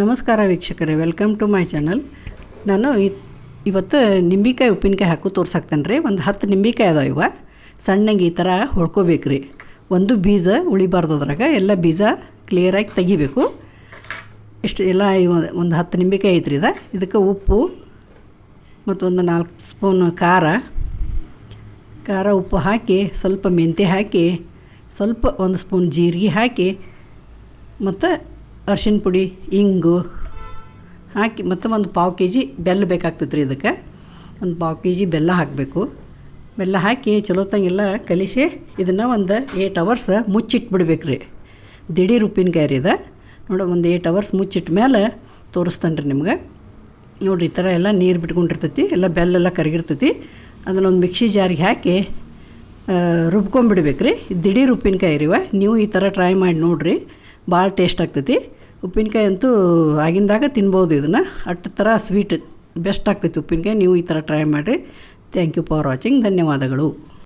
ನಮಸ್ಕಾರ ವೀಕ್ಷಕರೇ welcome to my channel ನಾನು ಇವತ್ತು ನಿಂಬಿಕಾಯಿ ಉಪ್ಪಿನಕಾಯಿ ಹಾಕು ತೋರ್ಸಾಕ್ತೇನೆ ರೀ. ಒಂದು ಹತ್ತು ನಿಂಬಿಕಾಯಿ ಅದಾವ ಇವ. ಸಣ್ಣಗೆ ಈ ಥರ ಹೊಳ್ಕೋಬೇಕು ರೀ. ಒಂದು ಬೀಜ ಉಳಿಬಾರ್ದು ಅದ್ರಾಗ. ಎಲ್ಲ ಬೀಜ ಕ್ಲಿಯರಾಗಿ ತೆಗಿಬೇಕು. ಇಷ್ಟು ಎಲ್ಲ ಒಂದು ಹತ್ತು ನಿಂಬಿಕಾಯಿ ಐತ್ರಿ ಇದು. ಇದಕ್ಕೆ ಉಪ್ಪು ಮತ್ತು ಒಂದು ನಾಲ್ಕು ಸ್ಪೂನ್ ಖಾರ. ಖಾರ ಉಪ್ಪು ಹಾಕಿ, ಸ್ವಲ್ಪ ಮೆಂತ್ಯ ಹಾಕಿ, ಸ್ವಲ್ಪ ಒಂದು ಸ್ಪೂನ್ ಜೀರಿಗೆ ಹಾಕಿ, ಮತ್ತು ಅರ್ಶಿಣ ಪುಡಿ, ಇಂಗು, ಹಾಕಿ ಮತ್ತು ಒಂದು ಪಾವು ಕೆ ಜಿ ಬೆಲ್ಲ ಬೇಕಾಗ್ತೈತೆ ರೀ ಇದಕ್ಕೆ. ಒಂದು ಪಾವು ಕೆ ಜಿ ಬೆಲ್ಲ ಹಾಕಬೇಕು. ಬೆಲ್ಲ ಹಾಕಿ ಚಲೋತ್ತಂಗೆಲ್ಲ ಕಲಿಸಿ ಇದನ್ನು ಒಂದು ಏಟ್ ಅವರ್ಸ್ ಮುಚ್ಚಿಟ್ಬಿಡ್ಬೇಕು ರೀ. ದಿಢೀರ್ ಉಪ್ಪಿನಕಾಯಿ ರೀ ಇದು. ನೋಡಿ, ಒಂದು ಏಟ್ ಅವರ್ಸ್ ಮುಚ್ಚಿಟ್ಟ ಮೇಲೆ ತೋರಿಸ್ತಾನೆ ರೀ ನಿಮ್ಗೆ. ನೋಡಿರಿ, ಈ ಥರ ಎಲ್ಲ ನೀರು ಬಿಟ್ಕೊಂಡಿರ್ತೈತಿ, ಎಲ್ಲ ಬೆಲ್ಲೆಲ್ಲ ಕರಗಿರ್ತೈತಿ. ಅದನ್ನು ಒಂದು ಮಿಕ್ಸಿ ಜಾರಿಗೆ ಹಾಕಿ ರುಬ್ಕೊಂಬಿಡ್ಬೇಕು ರೀ. ದಿಢೀರ್ ಉಪ್ಪಿನಕಾಯಿ ರೀವ ನೀವು ಈ ಥರ ಟ್ರೈ ಮಾಡಿ ನೋಡಿರಿ. ಭಾಳ ಟೇಸ್ಟ್ ಆಗ್ತೈತಿ. ಉಪ್ಪಿನಕಾಯಿ ಅಂತೂ ಆಗಿಂದಾಗ ತಿನ್ಬೋದು ಇದನ್ನು. ಅಷ್ಟು ಥರ ಸ್ವೀಟ್ ಬೆಸ್ಟ್ ಆಗ್ತೈತಿ ಉಪ್ಪಿನಕಾಯಿ. ನೀವು ಈ ಥರ ಟ್ರೈ ಮಾಡಿರಿ. ಥ್ಯಾಂಕ್ ಯು ಫಾರ್ ವಾಚಿಂಗ್ ಧನ್ಯವಾದಗಳು.